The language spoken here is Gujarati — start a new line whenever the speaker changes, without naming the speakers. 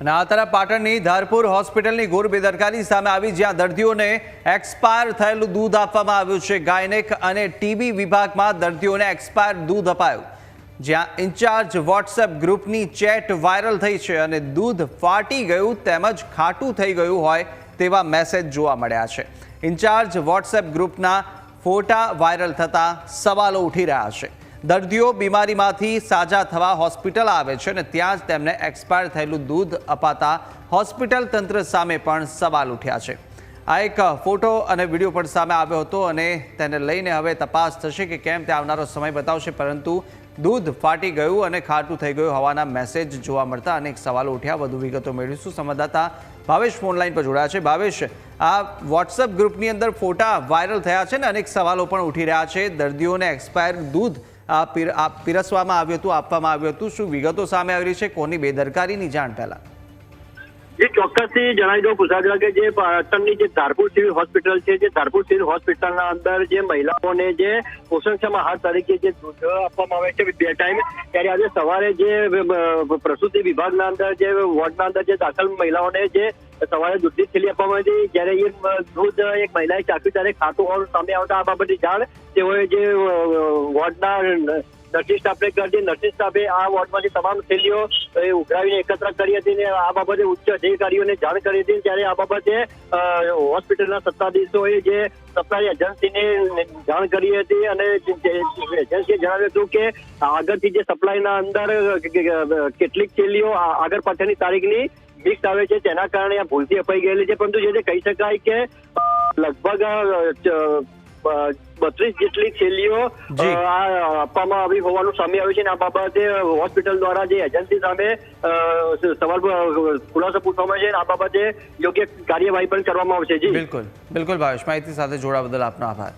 અને આ તરફ પાટણની ધારપુર હોસ્પિટલની ઘોર બેદરકારી સામે આવી, જ્યાં દર્દીઓને એક્સપાયર થયેલું દૂધ આપવામાં આવ્યું છે. ગાયનેક અને ટીબી વિભાગમાં દર્દીઓને એક્સપાયર દૂધ અપાયું, જ્યાં ઇન્ચાર્જ વોટ્સએપ ગ્રુપની ચેટ વાયરલ થઈ છે અને દૂધ ફાટી ગયું તેમજ ખાટું થઈ ગયું હોય તેવા મેસેજ જોવા મળ્યા છે. ઇન્ચાર્જ વોટ્સએપ ગ્રુપના ફોટા વાયરલ થતા સવાલો ઉઠી રહ્યા છે. દર્દીઓ બીમારીમાંથી સાજા થવા હોસ્પિટલ આવે છે અને ત્યાં જ તેમને એક્સપાયર થયેલું દૂધ અપાતા હોસ્પિટલ તંત્ર સામે પણ સવાલ ઉઠ્યા છે. આ એક ફોટો અને વીડિયો પણ સામે આવ્યો હતો અને તેને લઈને હવે તપાસ થશે કે કેમ તે આવનારો સમય બતાવશે, પરંતુ દૂધ ફાટી ગયું અને ખાટું થઈ ગયું હોવાના મેસેજ જોવા મળતા અનેક સવાલો ઉઠ્યા. વધુ વિગતો મેળવીશું. સંવાદદાતા ભાવેશ ફોનલાઈન પર જોડાયા છે. ભાવેશ, આ વોટ્સઅપ ગ્રુપની અંદર ફોટા વાયરલ થયા છે ને અનેક સવાલો પણ ઉઠી રહ્યા છે. દર્દીઓને એક્સપાયર દૂધ પીરસવામાં આવ્યું હતું, આપવામાં આવ્યું હતું. શું વિગતો સામે આવી રહી છે? કોની બેદરકારીની જાણ પહેલા?
જે, ચોક્કસથી જણાવી દઉં કુશાગ્ર કે જે પાટણની જે ધારપુર સિવિલ હોસ્પિટલ છે, જે ધારપુર સિવિલ હોસ્પિટલના અંદર જે મહિલાઓને જે પોષણક્ષમ આહાર તરીકે જે દૂધ આપવામાં આવે છે, બે ટાઈમ, ત્યારે આજે સવારે જે પ્રસૂતિ વિભાગના અંદર જે વોર્ડના અંદર જે દાખલ મહિલાઓને જે સવારે દૂધની થેલી આપવામાં આવી હતી. જ્યારે એ દૂધ એક મહિલાએ ચાખ્યું ત્યારે ખાતું હોવાનું સામે આવતા આ બાબતની જાણ તેઓએ જે વોર્ડના નર્સિંગ સ્ટાફને કરી નર્સિંગ સ્ટાફે આ વોર્ડમાંથી તમામ થેલીઓ એ ઉઘરાવીને એકત્ર કરી હતી ને આ બાબતે ઉચ્ચ અધિકારીઓને જાણ કરી હતી. ત્યારે આ બાબતે હોસ્પિટલના સત્તાધીશોએ જે સરકારી એજન્સીને જાણ કરી હતી અને એજન્સીએ જણાવ્યું હતું કે આગળથી જે સપ્લાયના અંદર કેટલીક થેલીઓ આગળ પાછળની તારીખની મિક્સ આવે છે તેના કારણે આ ભૂલથી અપાઈ ગયેલી છે. પરંતુ જે કહી શકાય કે લગભગ બત્રીસ જેટલી થેલીઓ આ આપવામાં આવી હોવાનું સામે આવ્યું છે અને આ બાબતે હોસ્પિટલ દ્વારા જે એજન્સી સામે સવાલ ખુલાસો પૂછવામાં છે આ બાબતે યોગ્ય કાર્યવાહી પણ કરવામાં આવશે. જી.
બિલકુલ. બિલકુલ ભાવેશ માહિતી સાથે જોડા બદલ આપનો આભાર.